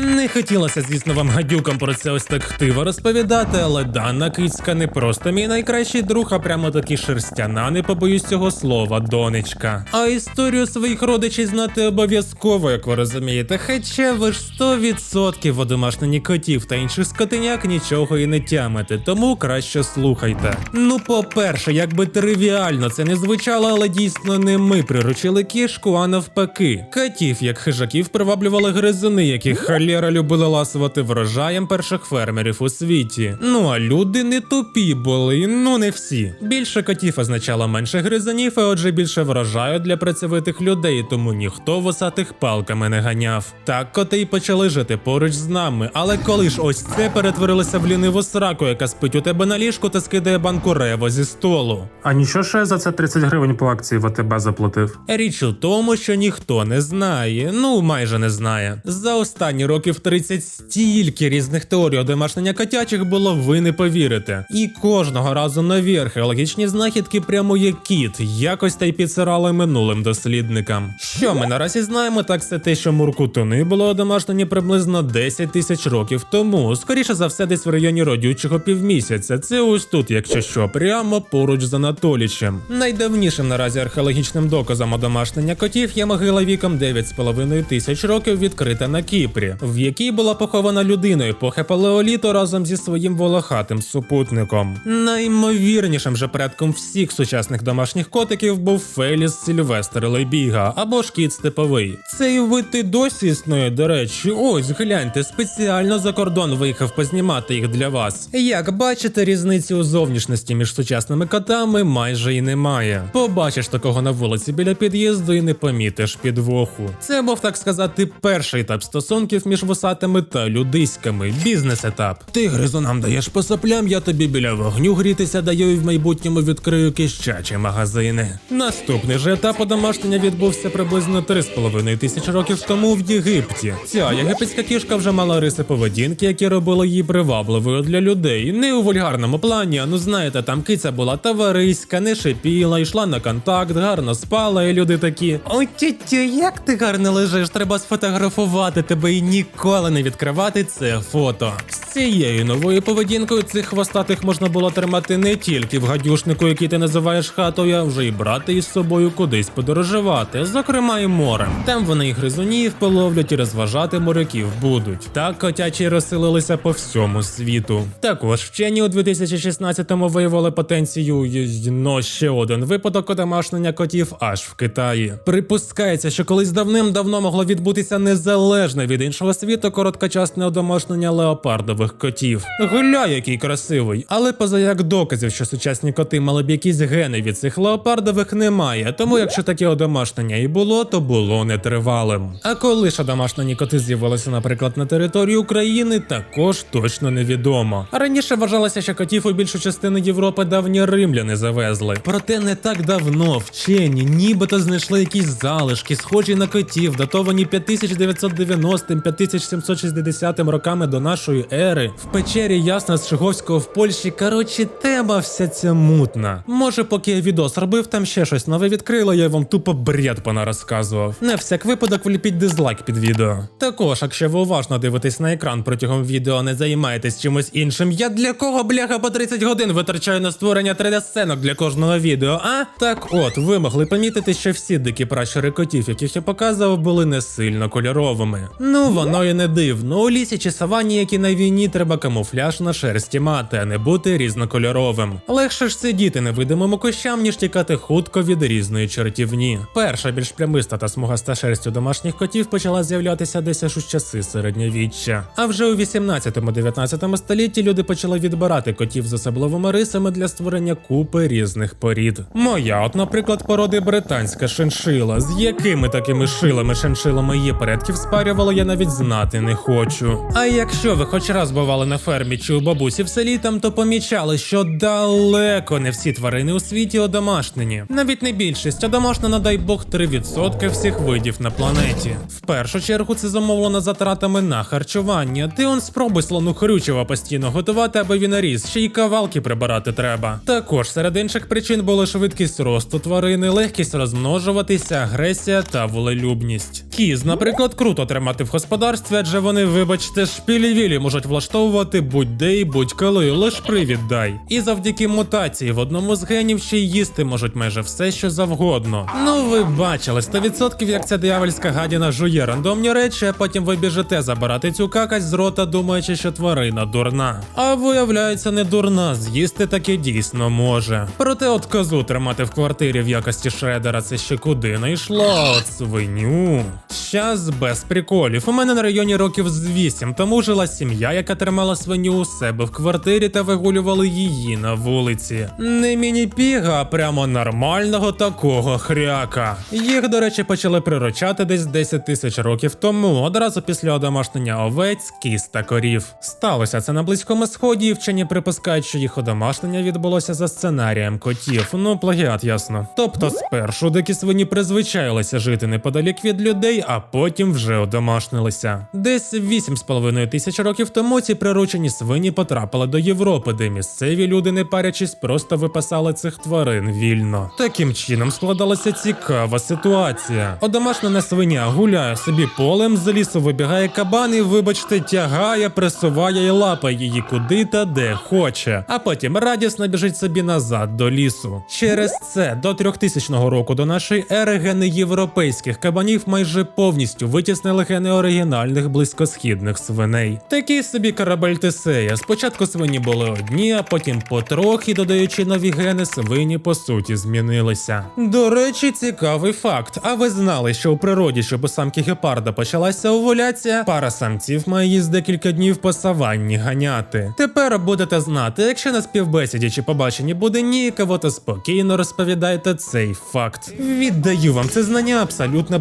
Не хотілося, звісно, вам гадюкам про це ось так хтиво розповідати, але дана кицька не просто мій найкращий друг, а прямо таки шерстяна, не побоюсь цього слова, донечка. А історію своїх родичів знати обов'язково, як ви розумієте. Хоча ви ж 100% в одомашнені котів та інших скотиняк нічого і не тямите, тому краще слухайте. Ну, по-перше, якби тривіально це не звучало, але дійсно не ми приручили кішку, а навпаки. Котів, як хижаків, приваблювали гризуни, які халєра любили ласувати врожаєм перших фермерів у світі. Ну а люди не тупі були, ну не всі. Більше котів означало менше гризунів, а отже більше врожаю для працьовитих людей, тому ніхто вусатих палками не ганяв. Так коти й почали жити поруч з нами. Але коли ж ось це перетворилося в ліниву сраку, яка спить у тебе на ліжку та скидає банку рево зі столу. А нічого, що я за це 30 гривень по акції в АТБ заплатив. Річ у тому, що ніхто не знає, ну майже не знає. За останні років 30 стільки різних теорій одомашнення котячих було, ви не повірите. І кожного разу нові археологічні знахідки прямо як кіт, якось та й підсирали минулим дослідникам. Що ми наразі знаємо, так це те, що муркутуни були одомашнені приблизно 10 тисяч років тому. Скоріше за все, десь в районі родючого півмісяця. Це ось тут, якщо що, прямо поруч з Анатолічем. Найдавнішим наразі археологічним доказом одомашнення котів є могила віком 9,5 тисяч років, відкрита на Кіпрі, в якій була похована людина епохи палеоліту разом зі своїм волохатим супутником. Наймовірнішим же предком всіх сучасних домашніх котиків був Феліс Сільвестр Лебіга або ж кіт степовий. Цей вид і досі існує, до речі. Ось гляньте, спеціально за кордон виїхав познімати їх для вас. Як бачите, різниці у зовнішності між сучасними котами майже і немає. Побачиш такого на вулиці біля під'їзду і не помітиш підвоху. Це був так сказати перший етап стосунків між вусатими та людиськами. Бізнес-етап. Ти гризунам даєш по соплям, я тобі біля вогню грітися даю і в майбутньому відкрию кищачі магазини. Наступний же етап одомашнення відбувся приблизно 3,5 тисяч років тому в Єгипті. Ця єгипетська кішка вже мала риси поведінки, які робили її привабливою для людей. Не у вульгарному плані, а ну знаєте, там киця була товариська, не шипіла, йшла на контакт, гарно спала, і люди такі. Ой, тютю, як ти гарно лежиш, треба сфотографувати тебе і ніколи не відкривати це фото. Цією новою поведінкою цих хвостатих можна було тримати не тільки в гадюшнику, який ти називаєш хатою, а вже й брати із собою кудись подорожувати, зокрема і морем. Там вони і гризунів половлять і розважати моряків будуть. Так котячі розселилися по всьому світу. Також вчені у 2016-му виявили потенцію но ще один випадок одомашнення котів аж в Китаї. Припускається, що колись давним-давно могло відбутися незалежне від іншого світу короткочасне одомашнення леопардових котів. Гля, який красивий, але поза як доказів, що сучасні коти мали б якісь гени від цих леопардових, немає. Тому якщо таке одомашнення і було, то було нетривалим. А коли ж одомашнені коти з'явилися, наприклад, на території України, також точно невідомо. Раніше вважалося, що котів у більшу частину Європи давні римляни завезли. Проте не так давно вчені нібито знайшли якісь залишки, схожі на котів, датовані 5990-5760 роками до нашої ери. В печері Ясна з Шиговського в Польщі. Коротше, тема вся ця мутна. Може, поки я відос робив, там ще щось нове відкрило, я вам тупо бред понарозказував. На всяк випадок вліпіть дизлайк під відео. Також, якщо ви уважно дивитесь на екран протягом відео, не займаєтесь чимось іншим, я для кого бляха по 30 годин витрачаю на створення 3D-сценок для кожного відео, а? Так от, ви могли помітити, що всі дикі пращури котів, яких я показував, були не сильно кольоровими. Ну, воно і не дивно. У лісі чи савані, як і на війні, треба камуфляж на шерсті мати, а не бути різнокольоровим. Легше ж сидіти невидимому кущам, ніж тікати хутко від різної чертівні. Перша більш прямиста та смугаста шерсть у домашніх котів почала з'являтися десь аж у часи середньовіччя. А вже у 18-19 столітті люди почали відбирати котів з особливими рисами для створення купи різних порід. Моя, от, наприклад, породи британська шиншила. З якими такими шилами шиншилами її предків спарювало, я навіть знати не хочу. А якщо ви хоч раз раз бували на фермі чи у бабусі в селі, там то помічали, що далеко не всі тварини у світі одомашнені. Навіть не більшість, а домашна, дай Бог, 3% всіх видів на планеті. В першу чергу це замовлено затратами на харчування. Ти он спробуй слону хрючева постійно готувати, аби він ріс, ще й кавалки прибирати треба. Також серед інших причин були швидкість росту тварини, легкість розмножуватися, агресія та волелюбність. Кіз, наприклад, круто тримати в господарстві, адже вони, вибачте, шпілі-вілі можуть влаштовувати будь-де і будь-коли, лиш привід дай. І завдяки мутації в одному з генів ще й їсти можуть майже все, що завгодно. Ну ви бачили 100% як ця диявольська гадіна жує рандомні речі, а потім ви біжите забирати цю какась з рота, думаючи, що тварина дурна. А виявляється, не дурна, з'їсти таки дійсно може. Проте от козу тримати в квартирі в якості шредера це ще куди не йшло, от свиню. Щас без приколів. У мене на районі років з 8, тому жила сім'я, яка тримала свиню у себе в квартирі та вигулювали її на вулиці. Не міні-піга, а прямо нормального такого хряка. Їх, до речі, почали приручати десь 10 тисяч років тому, одразу після одомашнення овець, кіз та корів. Сталося це на близькому сході, і вчені припускають, що їх одомашнення відбулося за сценарієм котів. Ну, плагіат, ясно. Тобто, спершу дикі свині призвичаїлися жити неподалік від людей, а потім вже одомашнилися. Десь 8,5 тисяч років тому ці приручені свині потрапили до Європи, де місцеві люди, не парячись, просто випасали цих тварин вільно. Таким чином складалася цікава ситуація. Одомашнена свиня гуляє собі полем, з лісу вибігає кабан і, вибачте, тягає, присуває і лапає її куди та де хоче, а потім радісно біжить собі назад до лісу. Через це до 3000 року до нашої ери гени європейських кабанів майже повністю витіснили гени оригінальних близькосхідних свиней. Такий собі корабель Тесея. Спочатку свині були одні, а потім потрохи, додаючи нові гени, свині по суті змінилися. До речі, цікавий факт. А ви знали, що у природі, щоб у самки гепарда почалася овуляція, пара самців має її з декілька днів по саванні ганяти. Тепер будете знати, якщо на співбесіді чи побаченні буде ніяково, то спокійно розповідайте цей факт. Віддаю вам це знання абсолютно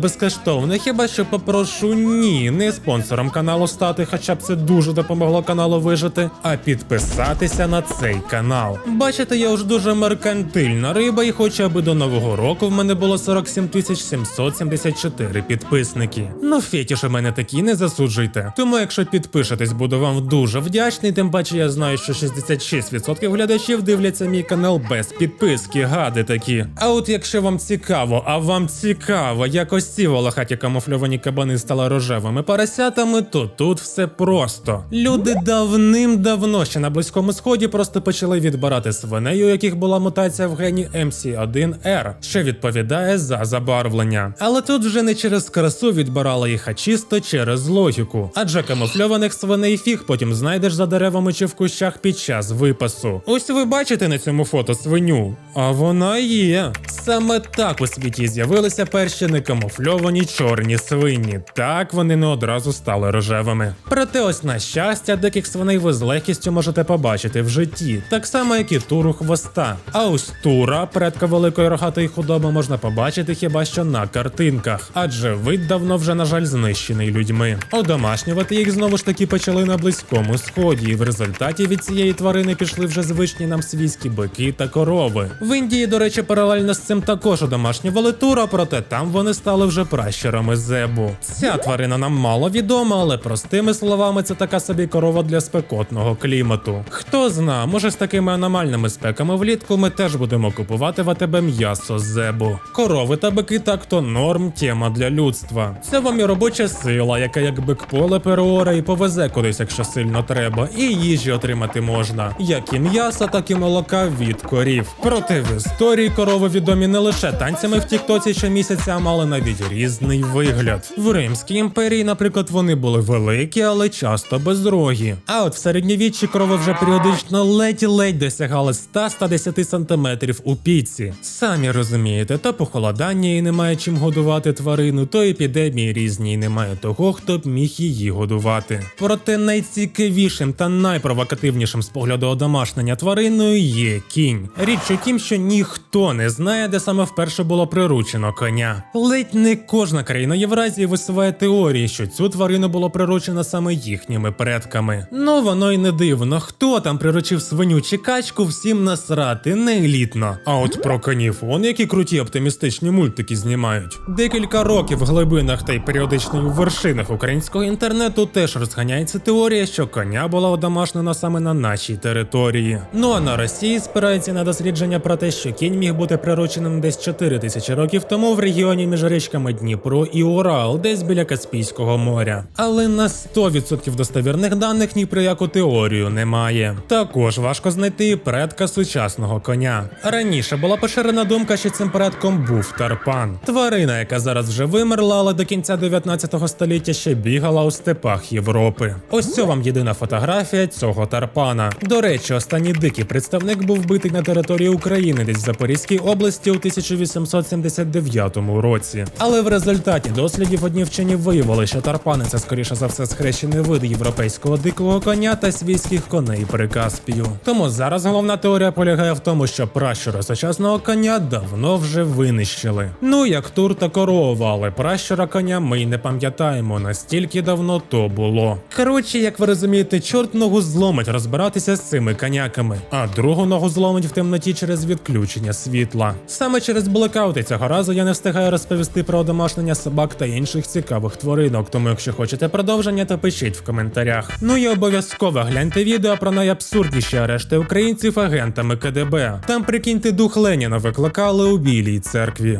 безкоштовне. Хіба що попрошу ні, не спонсором каналу стати, хоча б це дуже допомогло каналу вижити, а підписатися на цей канал. Бачите, я вже дуже меркантильна риба, і хочу, аби до нового року в мене було 47 774 підписники. Ну, фетіш у мене такі, не засуджуйте. Тому, якщо підпишетесь, буду вам дуже вдячний. Тим паче я знаю, що 66% глядачів дивляться мій канал без підписки, гади такі. А от якщо вам цікаво, а вам цікаво, як ось ці волохаті камуфльовані кабани стали рожевими поросятами, то тут все просто. Люди давним-давно ще на близькому сході просто почали відбирати свиней, у яких була мутація в гені MC1R, що відповідає за забарвлення. Але тут вже не через красу відбирали їх, а чисто через логіку. Адже камуфльованих свиней фіг потім знайдеш за деревами чи в кущах під час випасу. Ось ви бачите на цьому фото свиню, а вона є. Саме так у світі з'явилися перші некамуфльовані чорні свині. Так вони не одразу стали рожевими. Проте ось на щастя, диких свиней ви з легкістю можете побачити в житті, так само як і туру хвоста. А ось тура, предка великої рогатої худоби, можна побачити хіба що на картинках, адже вид давно вже, на жаль, знищений людьми. Одомашнювати їх знову ж таки почали на близькому сході, і в результаті від цієї тварини пішли вже звичні нам свійські бики та корови. В Індії, до речі, паралельно з цим також одомашнювали тура, проте там вони стали вже пращурами зебу. Ця тварина нам мало відома, але простими словами, це така собі корова для спекотного клімату. Хто зна, може з такими аномальними спеками влітку ми теж будемо купувати в АТБ м'ясо зебу. Корови та бики так то норм тема для людства. Це вам і робоча сила, яка як бик поле переоре і повезе кудись, якщо сильно треба, і їжі отримати можна, як і м'яса, так і молока від корів. Проте в історії корови відомі не лише танцями в Тіктоці щомісяця, мали навіть різний вигляд. В Римській імперії, наприклад, вони були великі, але часто безрогі. А от в середньовіччі корови вже періодично ледь-ледь досягали 100-110 сантиметрів у піці. Самі розумієте, то похолодання і немає чим годувати тварину, то епідемії різні і немає того, хто б міг її годувати. Проте найцікавішим та найпровокативнішим з погляду одомашнення твариною є кінь. Річ у тім, що ніхто не знає, де саме вперше було приручено коня. Ледь не кожна країна Євразії висуває теорії, що цю тварину було приручено саме їхніми предками. Ну воно й не дивно. Хто там приручив свиню чи качку, всім насрати, не елітно. А от про конів, он які круті оптимістичні мультики знімають. Декілька років в глибинах та й періодично у вершинах українського інтернету теж розганяється теорія, що коня була одомашнена саме на нашій території. Ну а на Росії спирається на дослідження про те, що кінь міг бути прирученим десь 4 тисячі років тому в регіоні між річками Дніпро і Урал, десь біля Каспійського моря. Але на 100% достовірних даних ні про яку теорію немає. Також важко знайти предка сучасного коня. Раніше була поширена думка, що цим предком був тарпан, тварина, яка зараз вже вимерла, але до кінця 19 століття ще бігала у степах Європи. Ось це вам єдина фотографія цього тарпана. До речі, останній дикий представник був вбитий на території України, десь в Запорізькій області у 1879 році. Але в результаті дослідів одні вчені виявили, що тарпани це скоріше за все схрещений вид європейського дикого коня та свійських коней Прикаспію. Тому зараз головна теорія полягає в тому, що пращура сучасного коня давно вже винищили. Ну як тур та корова, але пращура коня ми й не пам'ятаємо, настільки давно то було. Коротше, як ви розумієте, чорт ногу зломить розбиратися з цими коняками, а другу ногу зломить в темноті через відключення світла. Саме через блекаути цього разу я не встигаю розповісти про домашнення собак та інших цікавих тваринок. Тому, якщо хочете продовження, то пишіть в коментарях. Ну і обов'язково гляньте відео про найабсурдніші арешти українців агентами КДБ. Там прикиньте дух Леніна викликали у білій церкві.